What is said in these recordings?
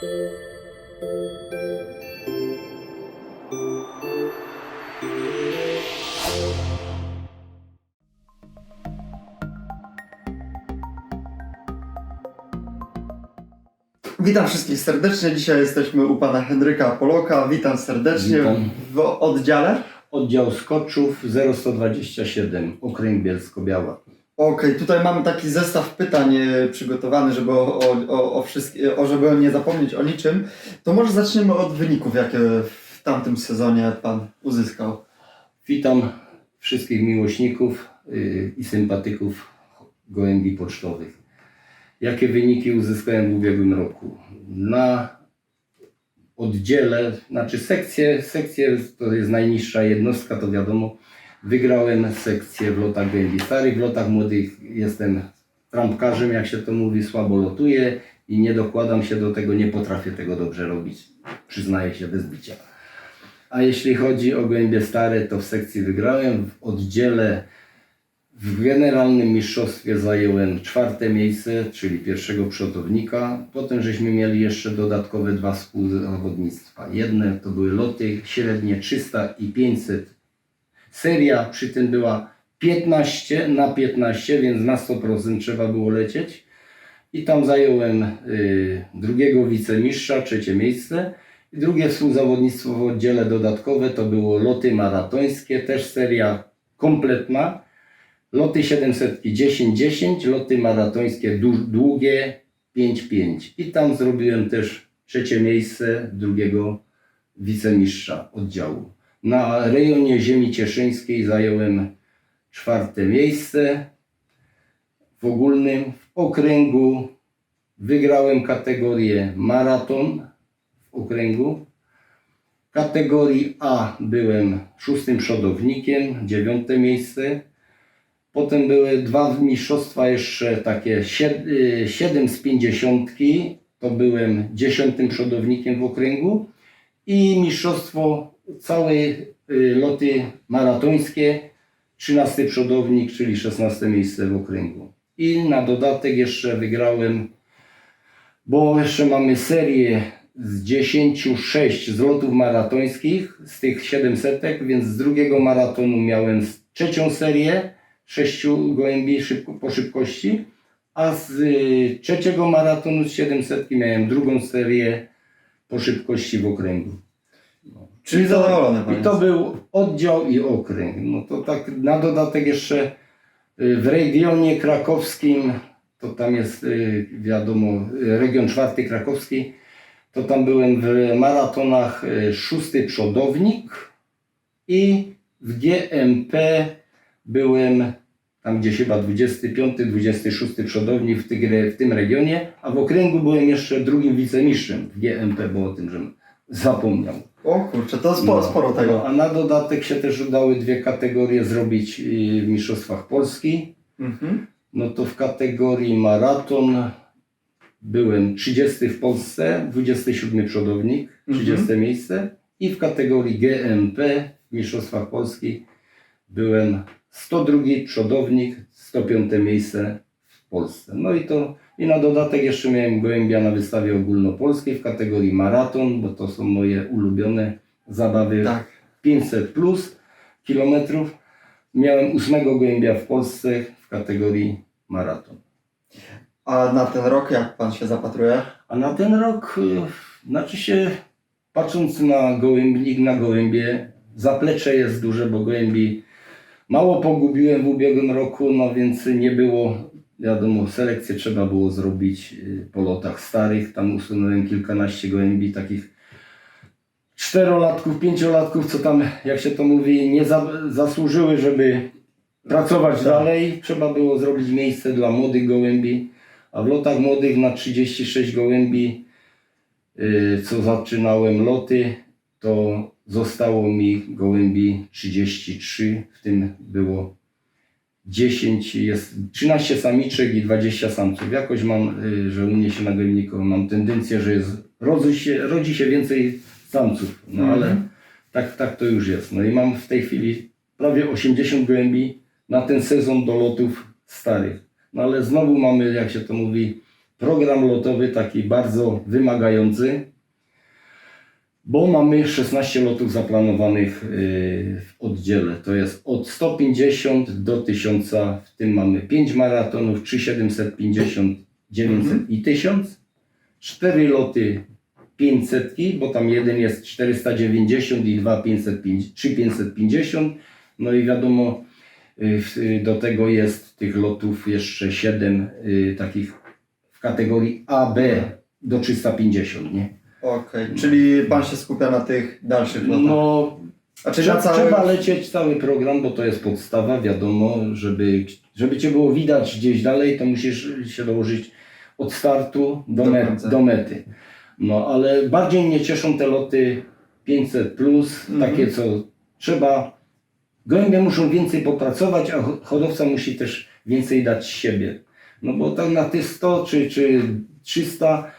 Witam wszystkich serdecznie. Dzisiaj jesteśmy u pana Henryka Poloka. Witam serdecznie Witam. w oddziale. Oddział skoczów 0127, okręg Bielsko-Biała. Okej, tutaj mamy taki zestaw pytań e, przygotowany, żeby, o, o, o, wszystkie, o, żeby nie zapomnieć o niczym. To może zaczniemy od wyników, jakie w tamtym sezonie pan uzyskał. Witam wszystkich miłośników yy, i sympatyków gołębi pocztowych. Jakie wyniki uzyskałem w ubiegłym roku? Na oddziale, znaczy sekcję, sekcję to jest najniższa jednostka, to wiadomo. Wygrałem sekcję w lotach gołębi starych, w lotach młodych jestem trampkarzem, jak się to mówi, słabo lotuję i nie dokładam się do tego, nie potrafię tego dobrze robić. Przyznaję się bez bicia. A jeśli chodzi o gołębie stare, to w sekcji wygrałem. W oddziale w generalnym mistrzostwie zająłem czwarte miejsce, czyli pierwszego przodownika. Potem żeśmy mieli jeszcze dodatkowe dwa współzawodnictwa. Jedne to były loty średnie 300 i 500. Seria przy tym była 15 na 15, więc na 100% trzeba było lecieć. I tam zająłem y, drugiego wicemistrza, trzecie miejsce. I drugie współzawodnictwo w oddziale dodatkowe to było loty maratońskie, też seria kompletna. Loty 700 10-10, loty maratońskie dłu- długie 5-5. I tam zrobiłem też trzecie miejsce drugiego wicemistrza oddziału. Na rejonie ziemi cieszyńskiej zająłem czwarte miejsce w ogólnym. W okręgu wygrałem kategorię maraton w okręgu. W kategorii A byłem szóstym przodownikiem, dziewiąte miejsce. Potem były dwa mistrzostwa jeszcze takie 7 z 50, to byłem dziesiątym przodownikiem w okręgu i mistrzostwo całe y, loty maratońskie 13 przodownik, czyli 16 miejsce w okręgu. I na dodatek jeszcze wygrałem, bo jeszcze mamy serię z 10, 6 z lotów maratońskich, z tych 700, więc z drugiego maratonu miałem trzecią serię, sześciu gołębi szybko, po szybkości, a z y, trzeciego maratonu z 700 miałem drugą serię po szybkości w okręgu. Czyli zadowolony pan I to jest. był oddział i okręg. No to tak na dodatek jeszcze y, w regionie krakowskim, to tam jest y, wiadomo y, region czwarty krakowski, to tam byłem w maratonach y, szósty przodownik i w GMP byłem tam gdzieś chyba 25, 26 przodownik w, tygre, w tym regionie, a w okręgu byłem jeszcze drugim wicemistrzem w GMP, bo o tym, żebym zapomniał. O kurczę, to sporo, sporo tego. No, a na dodatek się też udały dwie kategorie zrobić y, w Mistrzostwach Polski. Mhm. No to w kategorii maraton byłem 30 w Polsce, 27 przodownik, 30 Mhm. miejsce. I w kategorii GMP w Mistrzostwach Polski byłem 102 przodownik, 105 miejsce w Polsce. No i to i na dodatek jeszcze miałem gołębia na wystawie ogólnopolskiej w kategorii maraton, bo to są moje ulubione zabawy Tak. 500 plus kilometrów. Miałem ósmego gołębia w Polsce w kategorii maraton. A na ten rok jak pan się zapatruje? A na ten rok, y, znaczy się, patrząc na gołębnik, na gołębie, zaplecze jest duże, bo gołębi mało pogubiłem w ubiegłym roku, no więc nie było, wiadomo, selekcję trzeba było zrobić y, po lotach starych. Tam usunąłem kilkanaście gołębi takich czterolatków, pięciolatków, co tam, jak się to mówi, nie za, zasłużyły, żeby pracować Tak. dalej. Trzeba było zrobić miejsce dla młodych gołębi. A w lotach młodych na 36 gołębi, y, co zaczynałem loty, to zostało mi gołębi 33, w tym było 10, jest 13 samiczek i 20 samców. Jakoś mam, y, że u mnie się na gołębniku mam tendencję, że jest, rodzi, się, rodzi się więcej samców, no Mhm. ale tak, tak to już jest. No i mam w tej chwili prawie 80 gołębi na ten sezon do lotów starych. No ale znowu mamy, jak się to mówi, program lotowy taki bardzo wymagający, bo mamy 16 lotów zaplanowanych y, w oddziale. To jest od 150 do 1000, w tym mamy 5 maratonów, 3750, 900 i 1000, 4 loty 500, bo tam jeden jest 490 i dwa 550, 3 550. No i wiadomo, y, do tego jest tych lotów jeszcze 7 y, takich w kategorii AB do 350, nie? Okej, czyli pan się skupia na tych dalszych lotach. No, A czy na całym... Trzeba lecieć cały program, bo to jest podstawa, wiadomo, żeby, żeby Cię było widać gdzieś dalej, to musisz się dołożyć od startu do, Do met, końca. do mety. No ale bardziej mnie cieszą te loty 500 plus, Mhm. takie co trzeba. Gołębie muszą więcej popracować, a ho- hodowca musi też więcej dać siebie. No bo tam na te 100 czy, czy 300,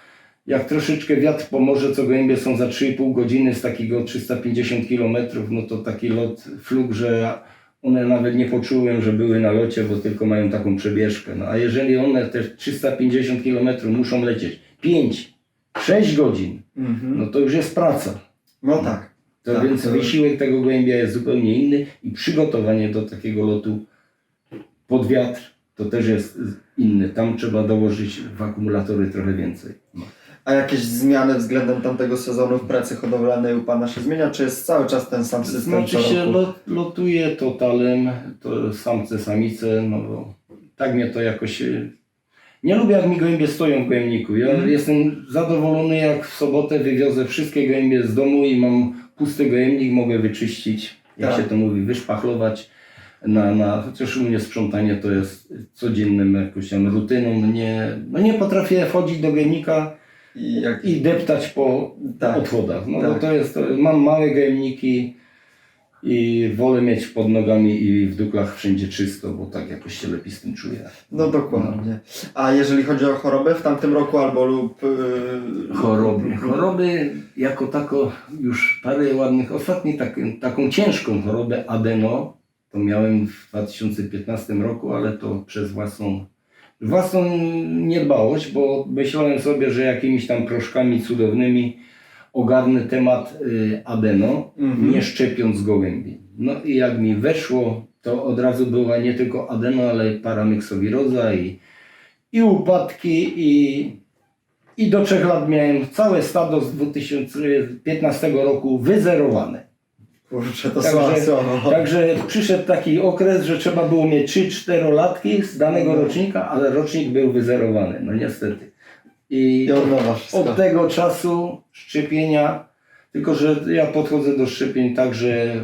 jak troszeczkę wiatr pomoże, co gołębie są za 3,5 godziny z takiego 350 km, no to taki lot flug, że one nawet nie poczułem, że były na locie, bo tylko mają taką przebieżkę. No a jeżeli one te 350 km muszą lecieć 5, 6 godzin, Mhm. no to już jest praca. No tak. To Tak, więc to- wysiłek tego gołębia jest zupełnie inny i przygotowanie do takiego lotu pod wiatr to też jest inny. Tam trzeba dołożyć w akumulatory trochę więcej. A jakieś zmiany względem tamtego sezonu w pracy hodowlanej u pana się zmienia, czy jest cały czas ten sam system Znaczy się lot, lotuje totalem, to samce, samice, no bo tak mnie to jakoś... e, Nie lubię jak mi gołębie stoją w gołębniku. Ja Mhm. jestem zadowolony jak w sobotę wywiozę wszystkie gołębie z domu i mam pusty gołębnik, mogę wyczyścić, jak Tak. się to mówi, wyszpachlować. Na, na, chociaż u mnie sprzątanie to jest codziennym jakąś tam rutyną. Nie, no nie potrafię wchodzić do gołębnika I jak... i deptać po Tak. odchodach. No, Tak. no to jest, mam małe gejemniki i wolę mieć pod nogami i w duklach wszędzie czysto, bo tak jakoś się lepiej z tym czuję. No dokładnie. A jeżeli chodzi o chorobę w tamtym roku albo lub... Yy... Choroby. Choroby jako tako już parę ładnych, ostatni tak, taką ciężką chorobę adeno, to miałem w 2015 roku, ale to przez własną, własną niedbałość, bo myślałem sobie, że jakimiś tam proszkami cudownymi ogarnę temat y, adeno, Mhm. nie szczepiąc gołębi. No i jak mi weszło, to od razu była nie tylko adeno, ale paramyksowiroza i, i upadki i, i do trzech lat miałem całe stado z 2015 roku wyzerowane. Kurczę, to Także- słabo, słabo. Także przyszedł taki okres, że trzeba było mieć 3-4 latki z danego No. rocznika, ale rocznik był wyzerowany, no niestety. I I od od tego czasu szczepienia, tylko że ja podchodzę do szczepień tak, że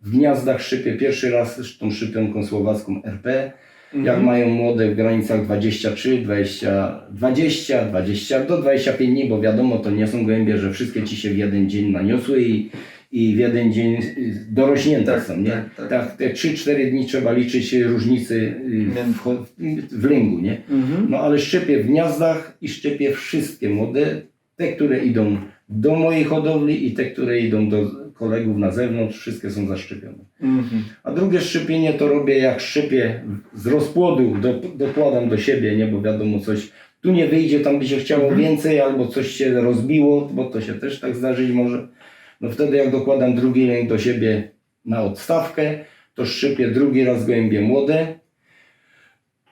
w gniazdach szczepię pierwszy raz z tą szczepionką słowacką RP. Jak Mhm. mają młode w granicach 23, 20, 20, 20 do 25 dni, bo wiadomo, to nie są gołębie, że wszystkie ci się w jeden dzień naniosły i, i w jeden dzień dorośnięte Tak, są, nie? tak, tak. tak te 3-4 dni trzeba liczyć różnicy y, w, w lęgu, nie? Mhm. No ale szczepię w gniazdach i szczepię wszystkie młode, te, które idą do mojej hodowli i te, które idą do kolegów na zewnątrz, wszystkie są zaszczepione. Mhm. A drugie szczepienie to robię jak szczepię z rozpłodu, do, dokładam do siebie, nie, bo wiadomo coś tu nie wyjdzie, tam by się chciało Mhm. więcej, albo coś się rozbiło, bo to się też tak zdarzyć może. No wtedy jak dokładam drugi lęk do siebie na odstawkę, to szczepię drugi raz gołębie młode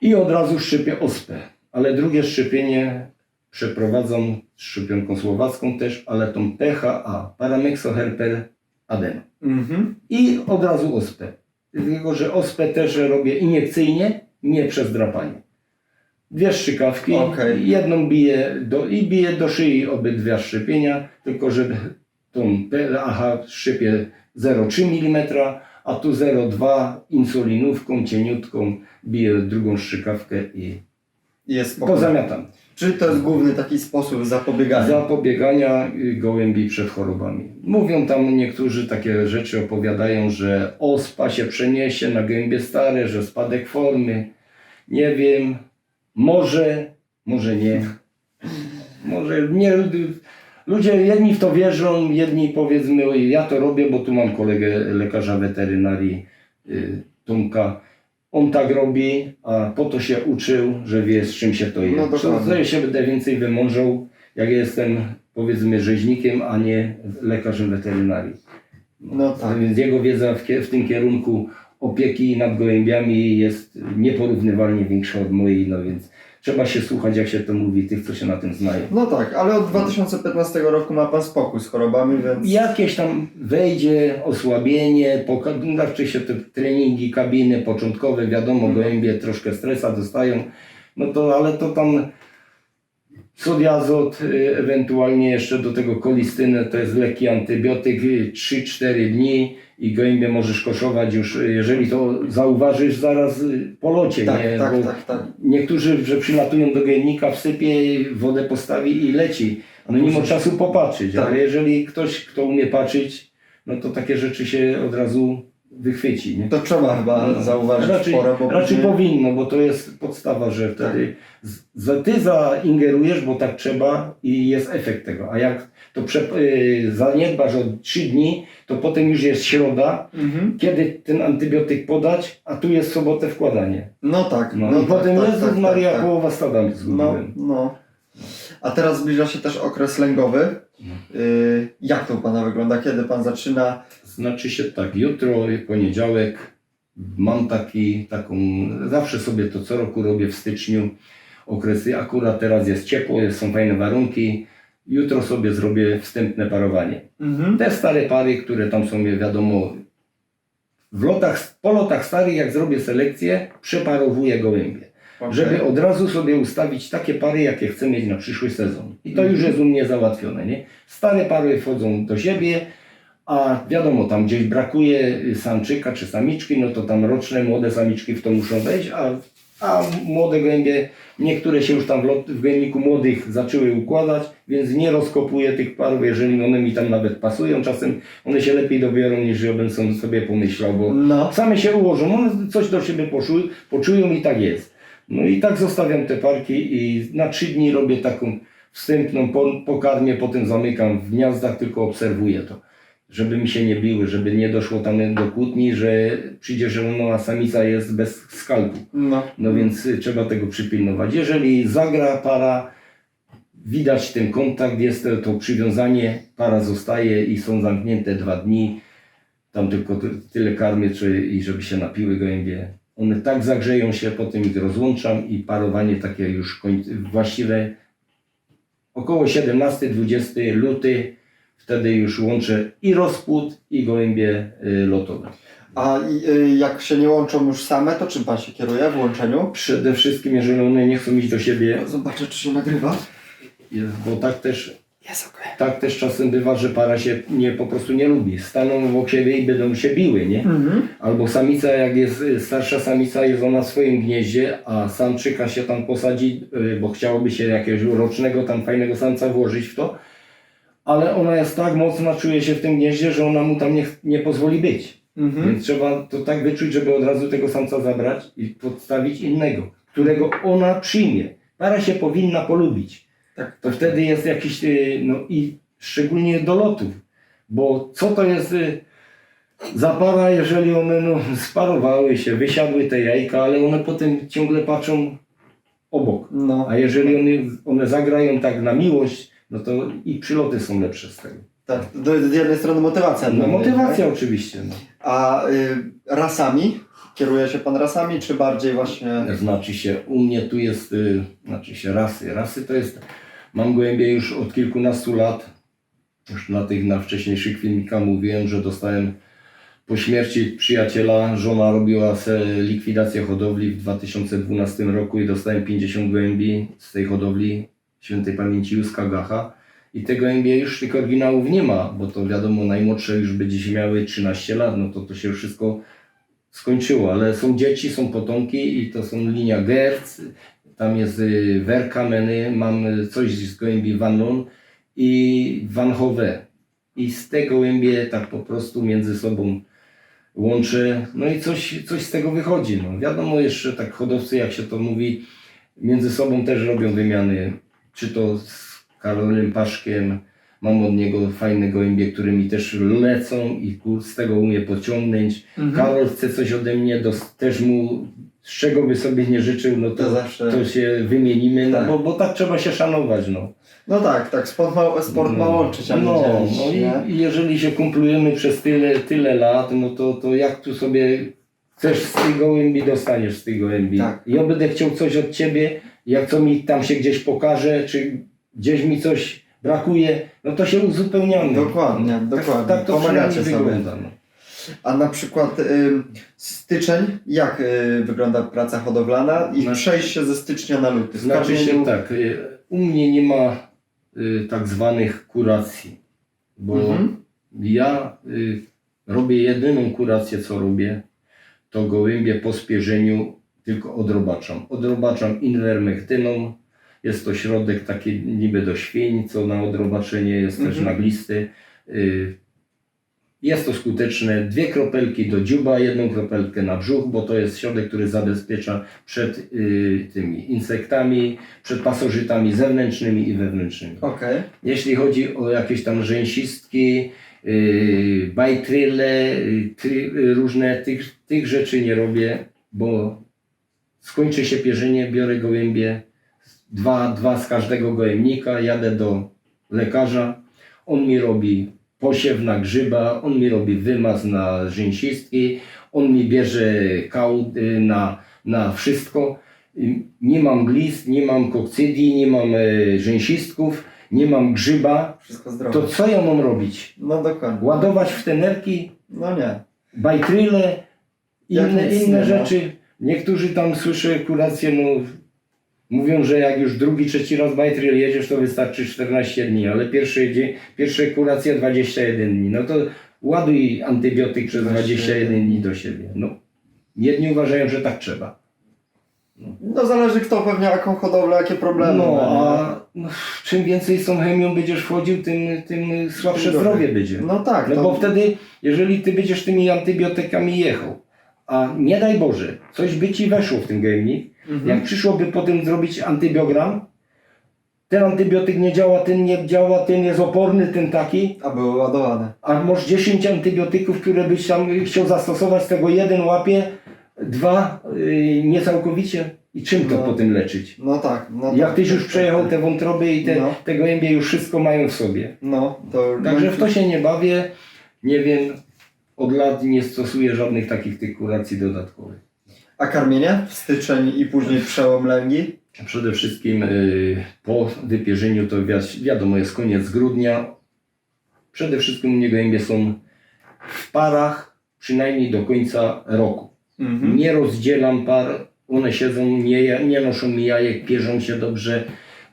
i od razu szczepię ospę. Ale drugie szczepienie przeprowadzam szczepionką słowacką też, ale tą PHA, Paramyxoherper adeno. Mhm. I od razu ospę. Dlatego, że ospę też robię iniekcyjnie, nie przez drapanie. Dwie strzykawki, Okej. jedną biję do, i biję do szyi obydwie szczepienia, tylko że tą PAH szczepię 0,3 mm, a tu 0,2 insulinówką cieniutką biję drugą strzykawkę i Jest spokojnie. pozamiatam. Czyli to jest główny taki sposób zapobiegania. Zapobiegania gołębi przed chorobami. Mówią tam niektórzy takie rzeczy, opowiadają, że ospa się przeniesie na gębie stare, że spadek formy. Nie wiem, może, może nie. Może nie. Ludzie jedni w to wierzą, jedni powiedzmy, "Oj, ja to robię, bo tu mam kolegę lekarza weterynarii y, Tomka on tak robi, a po to się uczył, że wie z czym się to je. No, to się będę więcej wymążał, jak jestem powiedzmy rzeźnikiem, a nie lekarzem weterynarii. No tak. Więc jego wiedza w, w tym kierunku opieki nad gołębiami jest nieporównywalnie większa od mojej, no więc trzeba się słuchać, jak się to mówi, tych, co się na tym znają. No tak, ale od 2015 roku ma pan spokój z chorobami, więc... Jakieś tam wejdzie osłabienie, znaczy się te treningi, kabiny początkowe, wiadomo, Mhm. gołębie troszkę stresa dostają, no to ale to tam sodiazot, y, ewentualnie jeszcze do tego kolistynę, to jest lekki antybiotyk, y, 3-4 dni i gołębie możesz koszować już, y, jeżeli to zauważysz zaraz y, po locie, Tak, nie? tak, Bo tak, tak. Niektórzy, że przylatują do gejnika, wsypie, wodę postawi i leci. No ma czasu popatrzeć, Tak. ale jeżeli ktoś, kto umie patrzeć, no to takie rzeczy się od razu wychwyci. Nie? To trzeba chyba No. zauważyć raczej, porę, bo raczej później- powinno, bo to jest podstawa, że wtedy z, za, ty zaingerujesz, bo tak trzeba i jest efekt tego. A jak to prze, y, zaniedbasz od 3 dni, to potem już jest środa, Mhm. kiedy ten antybiotyk podać, a tu jest sobotę wkładanie. No tak. No, no i potem tak, Jezus tak, tak, Maria, tak. połowa stada No, zgubiłem. no. A teraz zbliża się też okres lęgowy. Y, jak to u Pana wygląda? Kiedy Pan zaczyna? Znaczy się tak, jutro, poniedziałek, mam taki, taką, zawsze sobie to co roku robię w styczniu, okresy, akurat teraz jest ciepło, są fajne warunki, jutro sobie zrobię wstępne parowanie. Mhm. Te stare pary, które tam są, wiadomo, w lotach, po lotach starych, jak zrobię selekcję, przeparowuję gołębie. Okej. Żeby od razu sobie ustawić takie pary, jakie chcę mieć na przyszły sezon. I to już Mhm. jest u mnie załatwione, nie? Stare pary wchodzą do siebie, a wiadomo, tam gdzieś brakuje samczyka czy samiczki, no to tam roczne młode samiczki w to muszą wejść, a, a młode gołębie, niektóre się już tam w, lot, w młodych zaczęły układać, więc nie rozkopuję tych parów, jeżeli one mi tam nawet pasują. Czasem one się lepiej dobiorą niż ja bym sobie pomyślał, bo No. Same się ułożą, one coś do siebie poszuj, poczują i tak jest. No i tak zostawiam te parki i na trzy dni robię taką wstępną po, pokarmię, potem zamykam w gniazdach, tylko obserwuję to. Żeby mi się nie biły, żeby nie doszło tam do kłótni, że przyjdzie zielono, a samica jest bez skalpu. No. No więc y, trzeba tego przypilnować. Jeżeli zagra para, widać ten kontakt, jest to, to przywiązanie, para zostaje i są zamknięte dwa dni. Tam tylko ty, tyle karmię, czy, i żeby się napiły gołębie. One tak zagrzeją się, potem ich rozłączam i parowanie takie już właściwe około 17-20 luty. Wtedy już łączę i rozpłód, i gołębie y, lotowe. A y, jak się nie łączą już same, to czym Pan się kieruje w łączeniu? Przede wszystkim, jeżeli one nie chcą iść do siebie, Zobaczę, czy się nagrywa. bo tak też Jest okej. Tak też czasem bywa, że para się nie, po prostu nie lubi. Staną obok siebie i będą się biły, nie? Mhm. Albo samica, jak jest y, starsza samica, jest ona w swoim gnieździe, a samczyka się tam posadzi, y, bo chciałoby się jakiegoś rocznego tam fajnego samca włożyć w to, ale ona jest tak mocna, czuje się w tym gnieździe, że ona mu tam nie, nie pozwoli być. Mhm. Więc trzeba to tak wyczuć, żeby od razu tego samca zabrać i podstawić innego, którego ona przyjmie. Para się powinna polubić Tak. to wtedy jest jakiś, y, no i szczególnie do lotów, bo co to jest y, za para, jeżeli one no, sparowały się, wysiadły te jajka, ale one potem ciągle patrzą obok. No. A jeżeli one, one zagrają tak na miłość, no to i przyloty są lepsze z tego. Tak. Do, z jednej strony motywacja. No mnie, motywacja tak? oczywiście. No. A y, rasami? Kieruje się Pan rasami, czy bardziej właśnie... Znaczy się, u mnie tu jest, y, znaczy się rasy. Rasy to jest, mam gołębie już od kilkunastu lat. Już na tych, na wcześniejszych filmikach mówiłem, że dostałem po śmierci przyjaciela, żona robiła likwidację hodowli w 2012 roku i dostałem 50 gołębi z tej hodowli świętej pamięci Józka Gacha. I te gołębie już tych oryginałów nie ma, bo to wiadomo, najmłodsze już by dziś miały 13 lat, no to to się wszystko skończyło, ale są dzieci, są potomki i to są linia Gerc, tam jest y, Werkameny, mam y, coś z gołębi Vanlon i Van Hove. I z te gołębie tak po prostu między sobą łączę, no i coś, coś z tego wychodzi. No. Wiadomo jeszcze tak hodowcy, jak się to mówi, między sobą też robią wymiany, czy to z Karolem Paszkiem, Mam od niego fajne gołębie, które mi też lecą i z tego umie pociągnąć. Mhm. Karol chce coś ode mnie, też mu, z czego by sobie nie życzył, no To to, zawsze- to się wymienimy, no Tak. bo, bo tak trzeba się szanować. No. No tak, tak, sport ma, sport ma łączyć, a nie no, dzielić, no i, i jeżeli się kumplujemy przez tyle, tyle lat, no to, to jak tu sobie chcesz z tej gołębi, dostaniesz z tej gołębi. Tak. Ja będę chciał coś od ciebie, jak co mi tam się gdzieś pokaże, czy gdzieś mi coś brakuje, no to się uzupełniamy. Dokładnie, Tak, dokładnie. tak to Pomagacie sobie. wygląda. No. A na przykład ym, styczeń, jak y, wygląda praca hodowlana i Znaczy- przejście ze stycznia na luty? W Znaczy się tak, y, u mnie nie ma y, tak zwanych kuracji, bo Mhm. ja y, robię jedyną kurację, co robię, to gołębie po spierzeniu tylko odrobaczam. Odrobaczam inwermektyną, jest to środek taki niby do świń, co na odrobaczenie jest też Mhm. naglisty. Y, Jest to skuteczne. Dwie kropelki do dziuba, jedną kropelkę na brzuch, bo to jest środek, który zabezpiecza przed y, tymi insektami, przed pasożytami zewnętrznymi i wewnętrznymi. Okej, Jeśli chodzi o jakieś tam rzęsistki, yy, bajtryle, try, yy, różne tych, tych rzeczy nie robię, bo skończy się pierzenie, biorę gołębie, dwa, dwa z każdego gołębnika, jadę do lekarza, on mi robi posiew na grzyba, on mi robi wymaz na rzęsistki, on mi bierze kał yy, na, na wszystko. Yy, Nie mam glist, nie mam kokcydii, nie mam yy, rzęsistków, nie mam grzyba, wszystko zdrowe. to co ja mam robić? No dokładnie. Ładować w te nerki, No nie. bajtryle, inne, inne rzeczy. Niektórzy tam słyszę kurację, no mówią, że jak już drugi, trzeci raz bajtryl jedziesz, to wystarczy 14 dni, ale pierwszy dzień, pierwsze kuracje 21 dni. No to ładuj antybiotyk przez 21 dni do siebie. No, jedni uważają, że tak trzeba. No zależy kto pewnie jaką hodowlę, jakie problemy No, nie? a no, czym więcej z tą chemią będziesz wchodził, tym, tym słabsze zdrowie będzie. No tak, No to... bo wtedy, jeżeli ty będziesz tymi antybiotykami jechał, a nie daj Boże, coś by ci weszło w ten gejmik, Mhm. jak przyszłoby potem zrobić antybiogram, ten antybiotyk nie działa, ten nie działa, ten jest oporny, ten taki, A były ładowane. a masz 10 antybiotyków, które byś tam chciał zastosować, z tego jeden łapie, dwa yy, niecałkowicie. I czym to No. potem leczyć? No tak. No Jak tak, tyś tak, już przejechał tak. te wątroby i te, No. te gołębie już wszystko mają w sobie. No, to... Także w to się nie bawię. Nie wiem, od lat nie stosuję żadnych takich tych kuracji dodatkowych. A karmienie? W styczeń i później przełom lęgi? Przede wszystkim y, po wypierzeniu to wi- wiadomo jest koniec grudnia. Przede wszystkim u mnie gołębie są w parach przynajmniej do końca roku. Mhm. Nie rozdzielam par, one siedzą, nie, nie noszą mi jajek, pierzą się dobrze.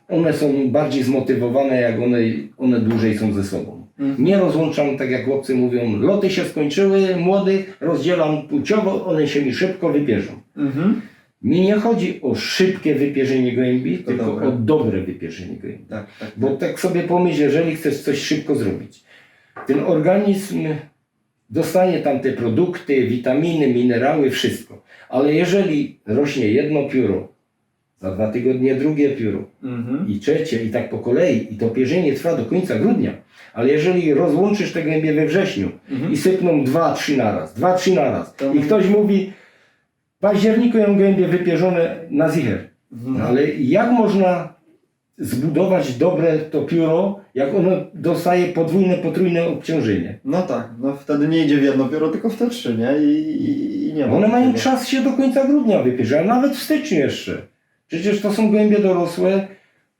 One są bardziej zmotywowane, jak one, one dłużej są ze sobą. Mhm. Nie rozłączam, tak jak chłopcy mówią, loty się skończyły, młodych, rozdzielam płciowo, one się mi szybko wypierzą. Mhm. Mi nie chodzi o szybkie wypierzenie gołębi, To tylko dobre. o dobre wypierzenie gołębi. Tak, tak. Bo tak sobie pomyśl, jeżeli chcesz coś szybko zrobić, ten organizm dostanie tam te produkty, witaminy, minerały, wszystko. Ale jeżeli rośnie jedno pióro, za dwa tygodnie drugie pióro Mhm. i trzecie i tak po kolei i to pierzenie trwa do końca grudnia, ale jeżeli rozłączysz te gołębie we wrześniu Mhm. i sypną dwa, trzy naraz, dwa, trzy naraz To- i ktoś mówi w październiku ją gołębie wypierzone na zicher. Mhm. No ale jak można zbudować dobre to pióro, jak ono dostaje podwójne, potrójne obciążenie? No tak, no wtedy nie idzie w jedno pióro, tylko w te trzy, nie? I, i, i nie ma One mają czas się do końca grudnia wypierzyć, a nawet w styczniu jeszcze. Przecież to są gołębie dorosłe,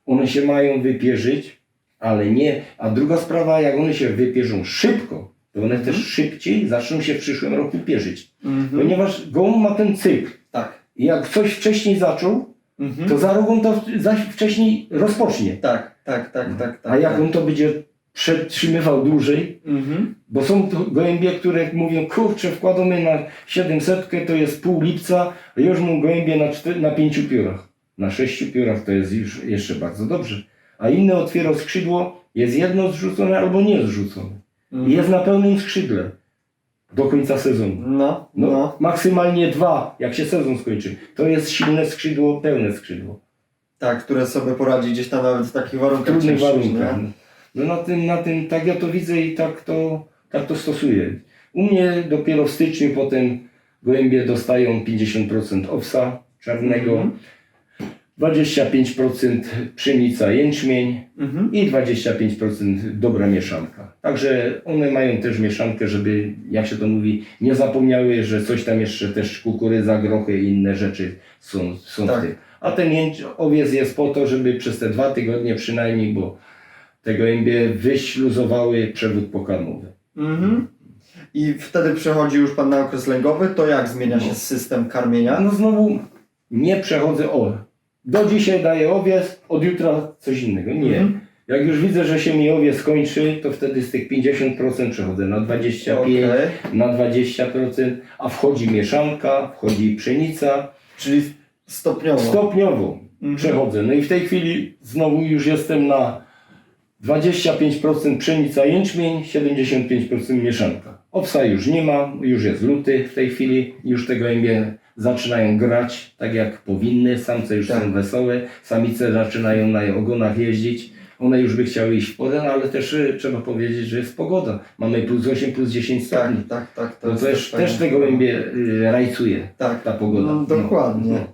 one się mają wypierzyć, ale nie. A druga sprawa, jak one się wypierzą szybko, to one też szybciej zaczną się w przyszłym roku pierzyć. Mhm. Ponieważ gołąb ma ten cykl. Tak. I jak coś wcześniej zaczął, Mhm. to za rogą to zaś wcześniej rozpocznie. Tak, tak, tak, tak, tak. A jak tak. on to będzie przetrzymywał dłużej, Mhm. bo są to gołębie, które mówią, kurczę, wkładamy na 700, to jest pół lipca, a już mam gołębie na, na pięciu piórach. Na sześciu piórach to jest już jeszcze bardzo dobrze. A inny otwierał skrzydło, jest jedno zrzucone albo nie zrzucone. Mhm. jest na pełnym skrzydle do końca sezonu. No, No, no. maksymalnie dwa, jak się sezon skończy. To jest silne skrzydło, pełne skrzydło. Tak, które sobie poradzi gdzieś tam nawet w takich W warunkach trudnych warunkach. nie? No na tym, na tym, tak ja to widzę i tak to, tak to stosuję. U mnie dopiero w styczniu potem gołębie dostają 50% owsa czarnego, Mhm. 25% pszenica jęczmień Mhm. i 25% dobra mieszanka. Także one mają też mieszankę, żeby, jak się to mówi, nie zapomniały, że coś tam jeszcze też kukurydza, grochy i inne rzeczy są, są Tak. w tym. A ten jęcz, owiec jest po to, żeby przez te dwa tygodnie przynajmniej, bo te gołębie wyśluzowały przewód pokarmowy. Mhm. I wtedy przechodzi już pan na okres lęgowy, to jak zmienia się No. system karmienia? No znowu nie przechodzę, o, do dzisiaj daję owiec, od jutra coś innego. Nie. Mhm. Jak już widzę, że się mi owiec skończy, to wtedy z tych 50% przechodzę na 25%, Okej. na 20%, a wchodzi mieszanka, wchodzi pszenica. Czyli stopniowo. Stopniowo Mhm. przechodzę. No i w tej chwili znowu już jestem na 25% pszenica jęczmień, 75% mieszanka. Owsa już nie ma, już jest luty w tej chwili, już te gołębie zaczynają grać tak jak powinny, samce już Tak. są wesołe, samice zaczynają na ogonach jeździć. One już by chciały iść w porę, no ale też y, trzeba powiedzieć, że jest pogoda. Mamy plus 8, plus 10 stopni. Tak, tak, tak. To jest też, fajne. też te gołębie y, rajcuje Tak, ta pogoda. No, dokładnie. No.